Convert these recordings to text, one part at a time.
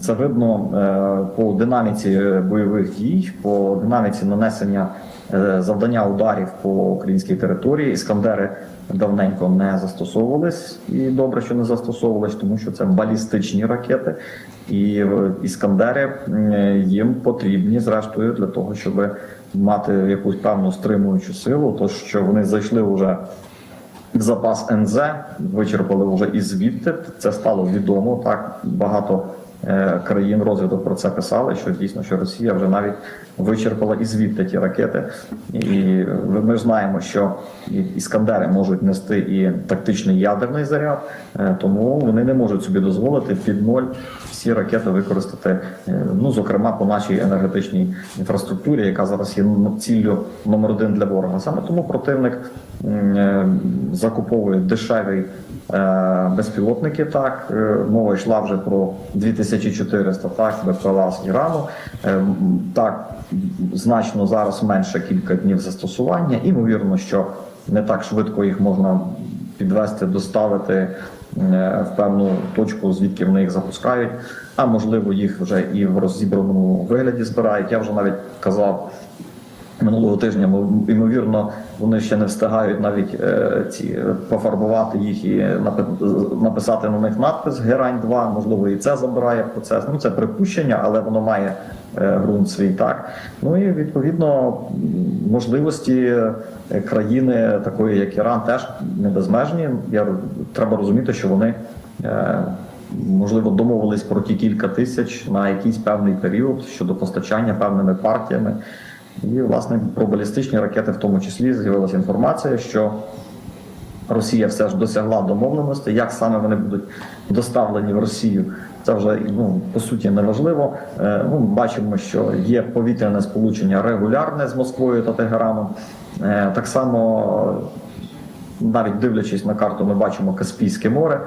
Це видно е, по динаміці бойових дій, по динаміці нанесення е, завдання ударів по українській території. Іскандери давненько не застосовувались, і добре, що не застосовувались, тому що це балістичні ракети, і е, іскандери їм потрібні зрештою для того, щоб мати якусь певну стримуючу силу, то що вони зайшли вже в запас НЗ, вичерпали вже і звідти. Це стало відомо. Так багато е, країн розвиток про це писали. Що дійсно, що Росія вже навіть вичерпала і звідти ті ракети. І ми знаємо, що іскандери можуть нести і тактичний ядерний заряд, е, тому вони не можуть собі дозволити під ноль всі ракети використати. е, Ну зокрема по нашій енергетичній інфраструктурі, яка зараз є ціллю номер один для ворога. Саме тому противник е, закуповує дешеві е, безпілотники. Так Е, мова йшла вже про 2400 так БПЛА з Ірану. Е, Так значно зараз менше кілька днів застосування. Імовірно, що не так швидко їх можна підвести, доставити е, в певну точку, звідки вони їх запускають. А можливо, їх вже і в розібраному вигляді збирають. Я вже навіть казав минулого тижня. мо- Ймовірно, вони ще не встигають навіть е, ці е, пофарбувати їх і напи- написати на них надпис Герань 2 Можливо, і це забирає процес. Ну це припущення, але воно має е, ґрунт свій так. Ну і відповідно можливості е, країни, такої як Іран, теж не безмежні. Я треба розуміти, що вони. е, Можливо, домовились про ті кілька тисяч на якийсь певний період щодо постачання певними партіями. І, власне, про балістичні ракети в тому числі з'явилася інформація, що Росія все ж досягла домовленості, як саме вони будуть доставлені в Росію. Це вже ну по суті неважливо. Е, Ну, бачимо, що є повітряне сполучення регулярне з Москвою та Тегераном. Е, Так само навіть дивлячись на карту, ми бачимо Каспійське море,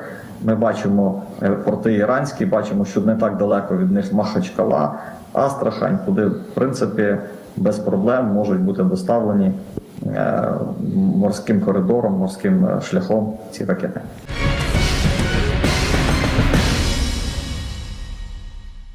ми бачимо е, порти іранські, бачимо, що не так далеко від них Махачкала, Астрахань, куди в принципі без проблем можуть бути доставлені е, морським коридором, морським е, шляхом ці ракети.